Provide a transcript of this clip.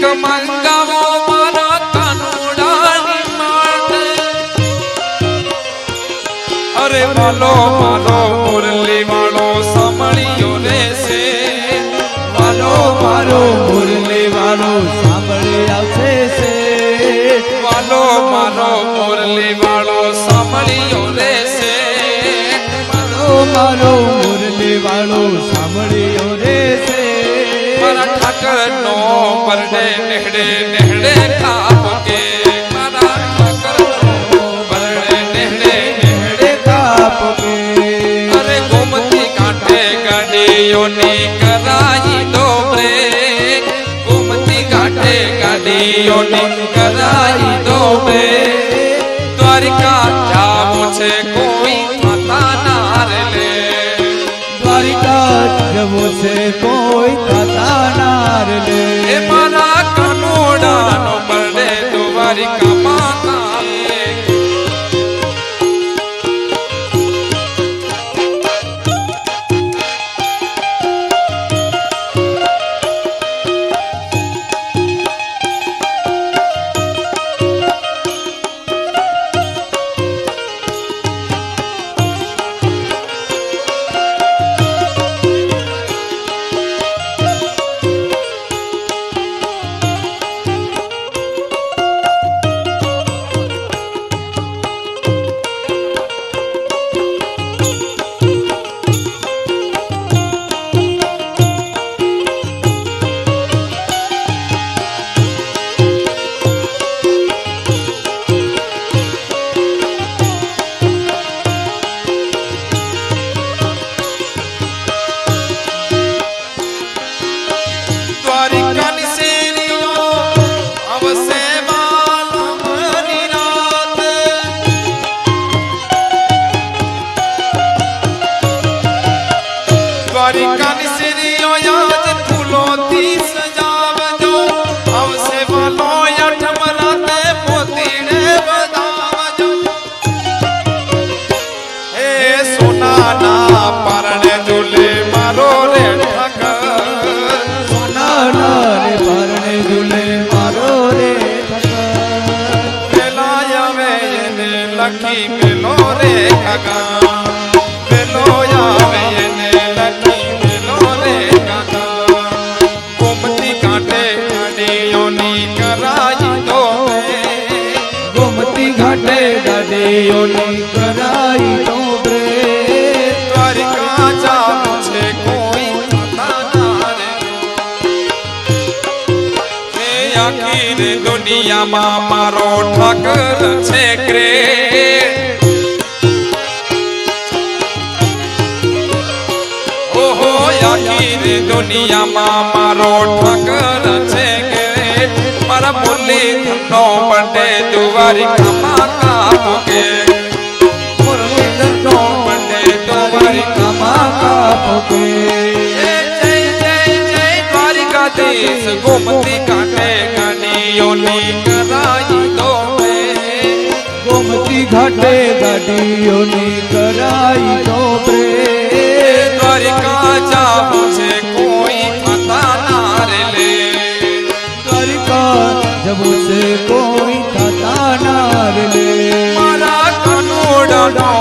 Cake મંગાવો મારા કાનુડાની માટે. અરે વાલો મારો મુરલી વાળો સાંભળ્યો રે છે વાલો મારો મુરલી વાળો સાંભળી આવશે વાલો મારો મુરલી વાળો સાંભળ્યો મારો મારો મુરલી વાળો છે મારા ઠાકર નો પરડે નેહડે નેહડે કાપ કે મારા ઠાકર નો પરડે નેહડે નેહડે કાપ કે અરે ગોમતી કાંઠે ગાડીઓની કરાઈ દો બ્રેક. ગોમતી કાંઠે ગાડીઓની કરાઈ દો દ્વારિકા જાવું છે કોઈ થતા histórica. ગાડીઓની કરાઈ તો બ્રે. દ્વારિકા જાવું છે કોઈ ના રે આખી રે દુનિયામાં મારો ઠાકર છે ક્રે. ઓહો આખી દુનિયામાં મારો ઠાકર છે કે મારા મુરલી ધનનો બર્થડે દ્વારિકામાં કાપ કે મુરલી ધનનો બર્થડે દ્વારિકામાં કાપ કે જય જય જય જય દ્વારિકાધીશ ગોમતી કાંઠે ગાડીઓની કરાઈ દો ગોમતી ઘાટે ગાડીઓની કરાઈ તો દ્વારિકા God.